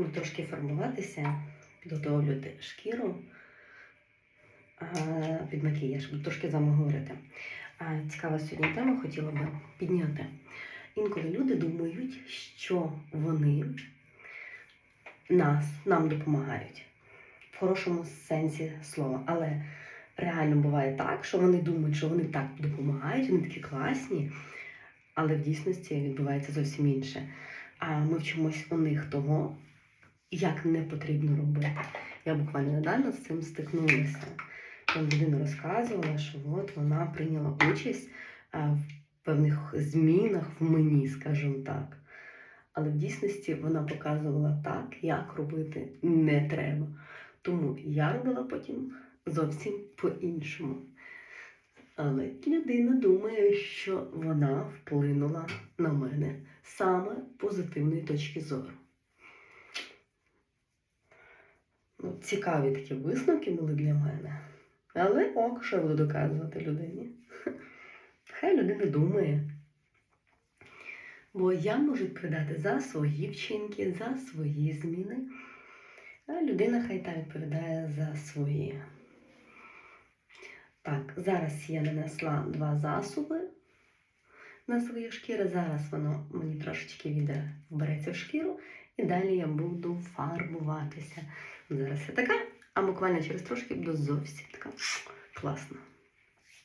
Буду трошки фарбуватися, підготовлювати шкіру під макіяж, трошки з вами говорити. Цікава сьогодні тема хотіла би підняти. Інколи люди думають, що вони нас, нам допомагають в хорошому сенсі слова. Але реально буває так, що вони думають, що вони так допомагають, вони такі класні, але в дійсності відбувається зовсім інше. А ми вчимось у них того, як не потрібно робити. Я буквально недавно з цим стикнулася. Там людина розказувала, що от вона прийняла участь в певних змінах в мені, скажімо так. Але в дійсності вона показувала так, як робити не треба. Тому я робила потім зовсім по-іншому. Але людина думає, що вона вплинула на мене саме позитивної точки зору. Цікаві такі висновки були для мене. Але ок, що я буду доказувати людині. Хай людина думає. Бо я можу відповідати за свої вчинки, за свої зміни, а людина хай та відповідає за свої. Так, зараз я нанесла два засоби на свої шкіри. Зараз воно мені трошечки віде вбереться в шкіру, і далі я буду фарбуватися. Зараз я така, а буквально через трошки буду зовсім така класна.